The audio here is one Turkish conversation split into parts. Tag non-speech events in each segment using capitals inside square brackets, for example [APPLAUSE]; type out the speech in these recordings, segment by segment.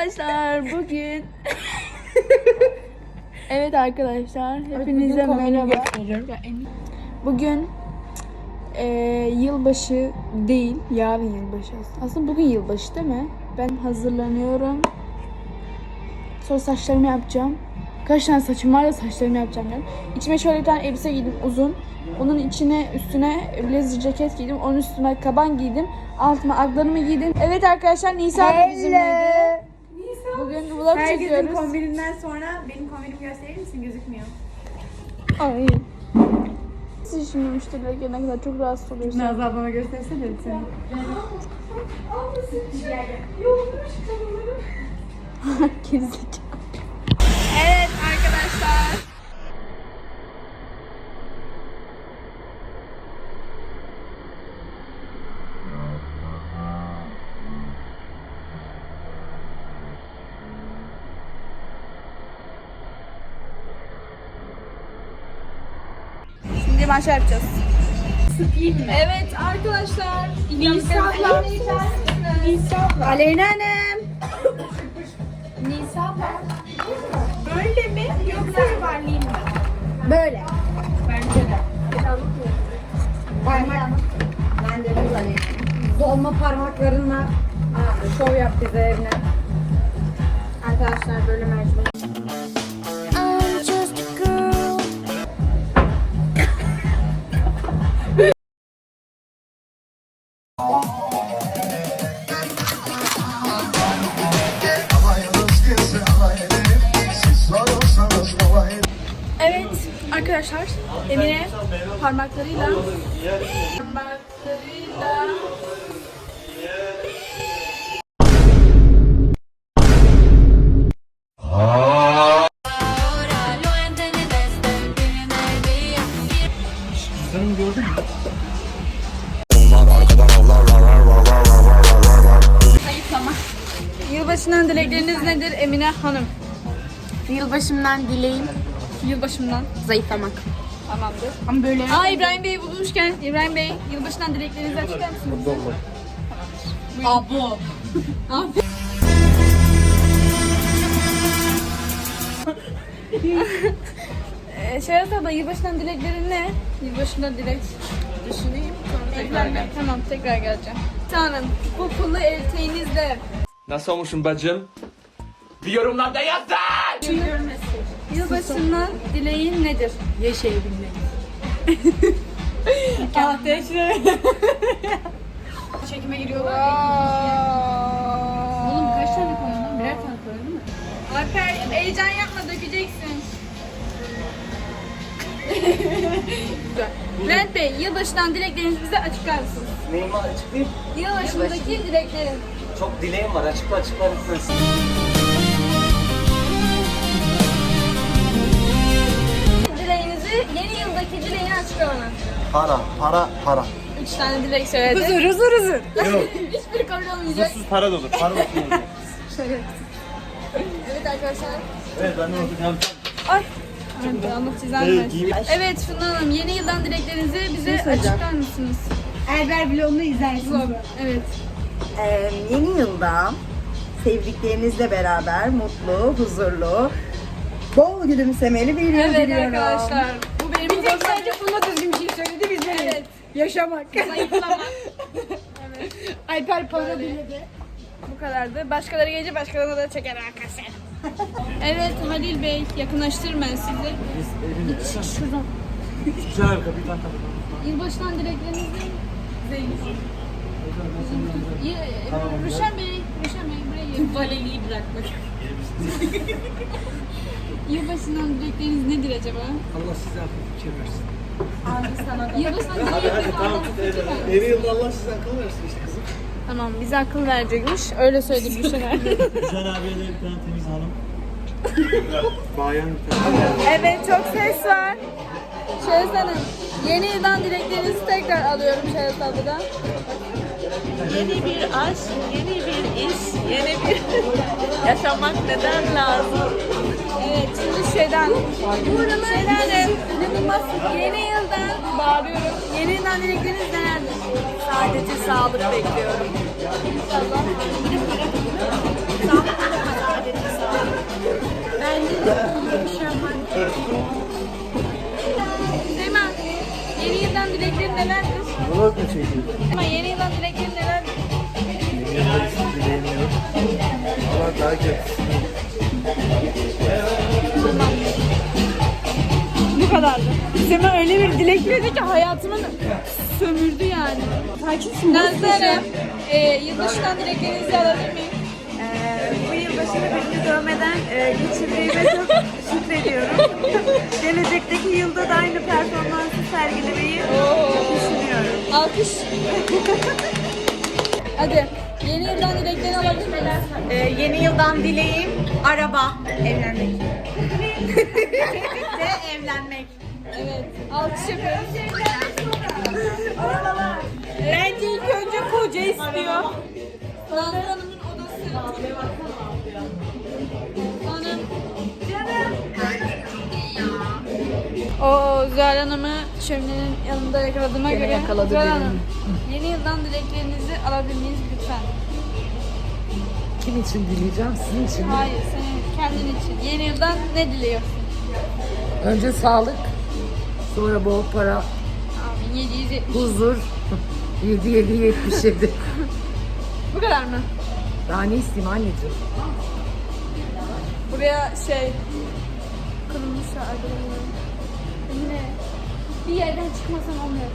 arkadaşlar bugün [LAUGHS] Evet arkadaşlar hepinize merhaba. Bugün eee yılbaşı değil, yarın yılbaşı aslında. Aslında bugün yılbaşı değil mi? Ben hazırlanıyorum. Sonra saçlarımı yapacağım. Kaç tane saçım var da saçlarımı yapacağım ben. İçime şöyle bir tane elbise giydim uzun. Onun içine üstüne blazer ceket giydim. Onun üstüne kaban giydim. Altıma aklarımı giydim. Evet arkadaşlar Nisa bizimleydi. Bugün vlog Herkesin çekiyoruz. kombininden sonra benim kombinimi gösterir misin? Gözükmüyor. Ay. Siz şimdi müşteriler gelene kadar çok rahatsız oluyorsunuz. Nazlı ablama göstersene lütfen. [LAUGHS] Gerizekalı. Evet arkadaşlar. Şimdi maşa yapacağız. Evet arkadaşlar. Nisa'la. Nisa'la. Aleyna Hanım. Böyle mi yoksa yuvarlayayım mı? Böyle. Bence de. Parmak. Ben de böyle. Dolma parmaklarınla Aa, şov yap bize evine. Arkadaşlar böyle mercimek. Evet arkadaşlar Emine parmaklarıyla parmaklarıyla lo entendí dilekleriniz nedir Emine Hanım? Yılbaşımdan dileğim Yılbaşından zayıflamak. tamamdır. Ama böyle Aa İbrahim Bey'i bulmuşken İbrahim Bey yılbaşından dileklerinizi açıklar mısınız? Abo. [LAUGHS] [LAUGHS] Ee, Şerat abla yılbaşından dileklerin ne? Yılbaşından dilek. Düşüneyim. Sonra tekrar gel. Tamam tekrar geleceğim. Tanrım bu pullu elteğinizle Nasıl olmuşum bacım? Bir yorumlarda yazın! yılbaşından dileğin nedir? Yaşayabilmek. [LAUGHS] Ateşle. Çekime giriyorlar. Oğlum Kaç tane koydun lan? Birer tane koydun değil mi? Alper heyecan yapma dökeceksin. [LAUGHS] Bülent Bey yılbaşından dileklerinizi bize açıklar mısınız? Neyimi açıklayayım? Yılbaşındaki dileklerin. Çok dileğim var. Açıkla açıkla lütfen. Dileğinizi yeni yıldaki dileğini açıkla bana. Para, para, para. Üç tane dilek söyledi. Huzur huzur huzur. [LAUGHS] Hiçbiri kabul olmayacak. para da olur. Para da olur. [LAUGHS] Evet arkadaşlar. evet ben de unuttum. Ay. Evet, Allah versin. Evet Funda Hanım yeni yıldan dileklerinizi bize açıklar mısınız? Elber vlogunu izlersin. Vlog. Evet. Ee, yeni yılda sevdiklerinizle beraber mutlu, huzurlu, bol gülümsemeli bir yıl Evet diliyorum. arkadaşlar. Bu benim Bir tek sadece Funda düzgün bir şey söyledi biz Evet. Yaşamak. Zayıflamak. [LAUGHS] Alper para diledi. Bu kadardı. Başkaları gelince başkalarına da çeker arkadaşlar. evet Halil Bey yakınlaştırma sizi. Şuradan. Güzel ben kapatalım. Yılbaşından dilekleriniz ne? Rüşen Bey, Rüşen Bey buraya [LAUGHS] Valeliği bırakmak. [LAUGHS] Yılbaşından dilekleriniz nedir acaba? Allah size akıl fikir versin. Yılbaşından dilekleriniz Allah fikir versin. Yeni yılda Allah size akıl versin işte kızım. Tamam bize akıl verecekmiş. Öyle söyledi Rüşen abi. [LAUGHS] Güzel abiye de bir tane temiz hanım. Bayan bir. Evet çok ses var. Şehz Hanım, yeni yıldan dileklerinizi tekrar alıyorum Şehz abladan. Yeni bir aşk, yeni bir iş, yeni bir [LAUGHS] yaşamak neden lazım? Evet, şimdi şeyden, şeyden inanılmaz yeni yıldan bağırıyorum. Yeni yıldan dilekleriniz? Sadece sağlık bekliyorum. İnşallah. Sağlık sadece sağlık. Bence bir şey yapmak. Seymen, yeni yıldan dileklerin nelerdir? Vlog mu çekiyorsun? Ama yeni yıldan dileklerin neler? Yılda hiçbir dileğim yok. Ama daha kötü. Bu kadardı. Sema öyle bir dilek verdi ki hayatımın sömürdü yani. Hakimsin. Nazlarım, e, yılbaşından dileklerinizi alabilir miyim? Yılbaşını beni dövmeden e, geçirdiğime çok şükrediyorum. [LAUGHS] Gelecekteki yılda da aynı performansı sergilemeyi düşünüyorum. Alkış. [LAUGHS] Hadi. Yeni yıldan dileklerini alabilir miyim? Ee, yeni yıldan dileğim araba, evlenmek. Ve [LAUGHS] evlenmek. Evet. Alkış yapıyoruz. Bence ilk önce koca istiyor. Nazlı Hanım'ın odası. Oo Zuhal Hanım'ı şöminenin yanında yakaladığıma göre yakaladı. Hanım, yeni yıldan dileklerinizi alabilir miyiz lütfen? Kim için dileyeceğim? Sizin için. mi? Hayır, senin kendin için. Yeni yıldan ne diliyorsun? Önce sağlık, sonra bol para, Amin. 770. huzur. 7 7 77. Bu kadar mı? Daha ne isteyeyim anneciğim? Buraya şey kırılmış arkadaşlar. Yine bir yerden çıkmasan olmuyor.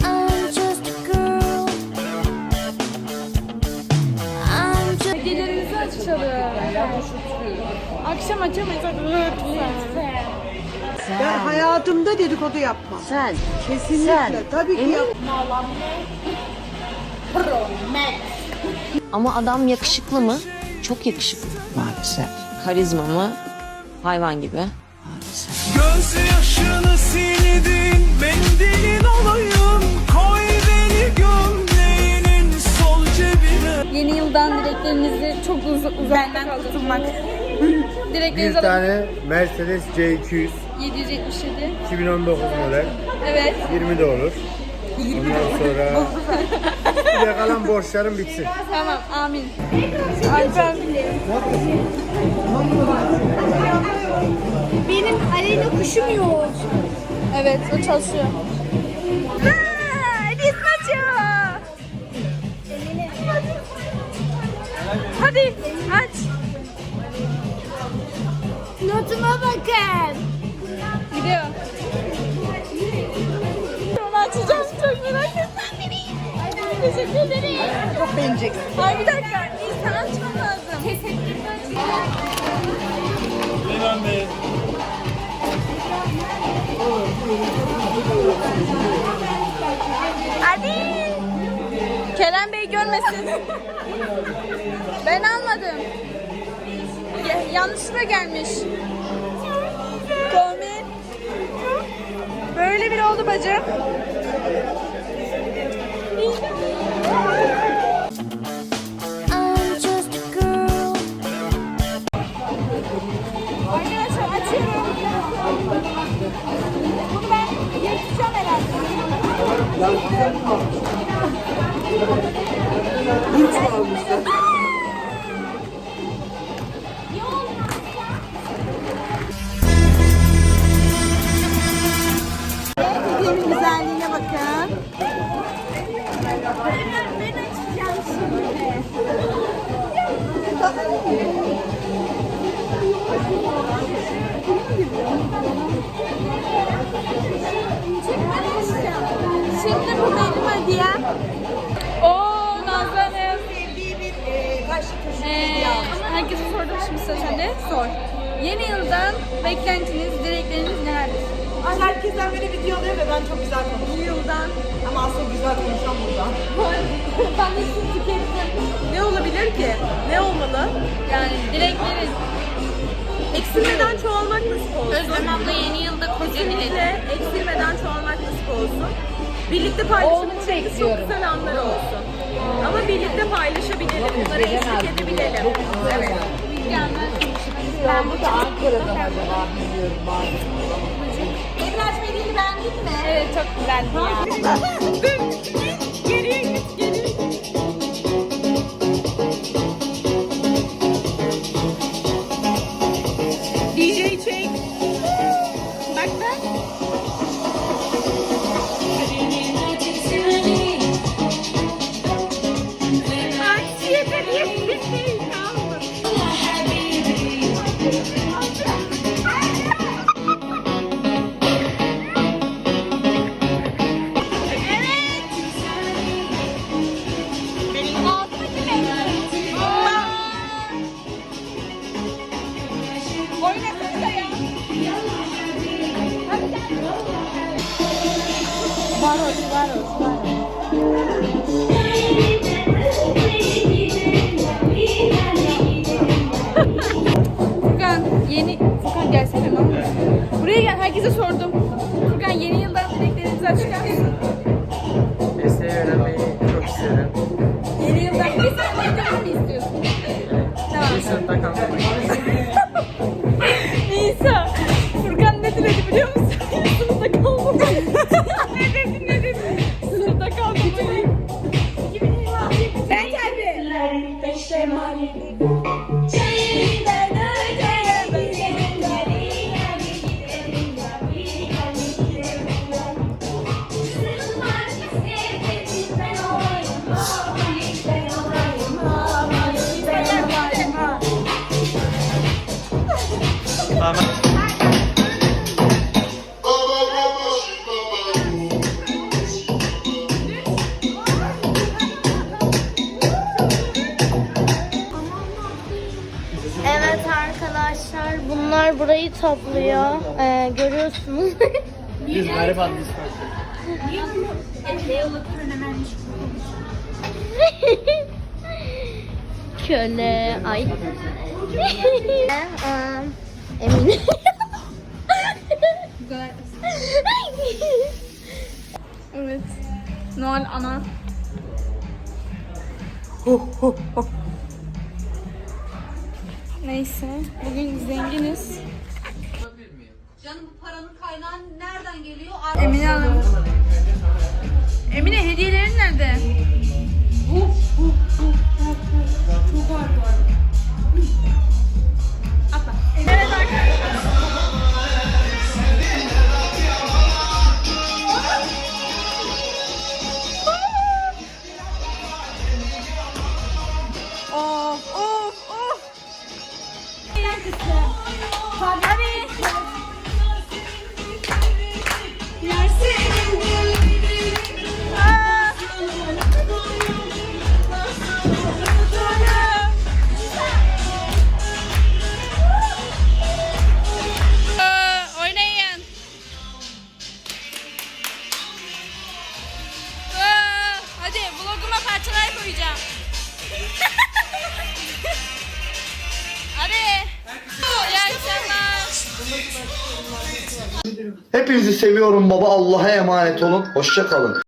I'm just a girl. I'm just Gecelerinizi açalım. Akşam açamayız hadi lütfen. Ben hayatımda dedikodu yapmam. Sen. Kesinlikle. Tabii ki yapmam. Ama adam yakışıklı mı? Çok yakışıklı. Maalesef. Karizma mı? Hayvan gibi. Yeni yıldan dileklerinizi çok uz uzakta Benden kurtulmak. Dileklerinizi Bir tane Mercedes C200 777. 2019 model. Evet. 20 de olur. Ondan sonra bir de kalan borçlarım bitsin. Tamam. Amin. Alper. Benim Yok. Evet o çalışıyor. Biz Hadi aç. Notuma bakın. Gidiyor. Onu açacağım çok merak ettim. Teşekkür ederim. Çok beğeneceksin. Ay bir dakika. İnsan açmam lazım. Teşekkürler. Leylan Bey. Hadi. Kerem Bey görmesin. Ben almadım. Ya- yanlışlıkla gelmiş. Kombin. Böyle bir oldu bacım. Hediyemin Sor. Yeni yıldan beklentiniz, dilekleriniz nelerdir? Herkesten beni video alıyor ve ben çok güzel konuşuyorum. Yıldan. Ama aslında güzel konuşan burada. [LAUGHS] ben de sizi tükettim. Ne olabilir ki? Ne olmalı? Yani dileklerin. Eksilmeden çoğalmak nasip olsun. Özlem abla yeni yılda koca Kesinlikle eksilmeden çoğalmak nasip olsun. Birlikte paylaşabileceğimiz çok güzel anlar olsun. Ama birlikte paylaşabilelim. Bunları eşlik edebilelim. Evet. Ben bu da Ankara'dan acaba bilmiyorum bazen. Evlat Veli'ni beğendin mi? Evet çok güzeldi ya. Geriye git, geriye git. DJ çek. Bak ben. Herkese sordum. Furkan yeni yıldan dileklerinizi açıklar mısın? Arkadaşlar bunlar burayı topluyor. Ee, görüyorsunuz. [LAUGHS] Biz gariban [LAUGHS] Köle. Ay. Aa, [LAUGHS] Emine. Evet. Noel ana. Neyse, bugün zenginiz. Canım bu paranın kaynağı nereden geliyor? Emine Hanım. Emine hediyelerin nerede? Seviyorum baba. Allah'a emanet olun. Hoşça kalın.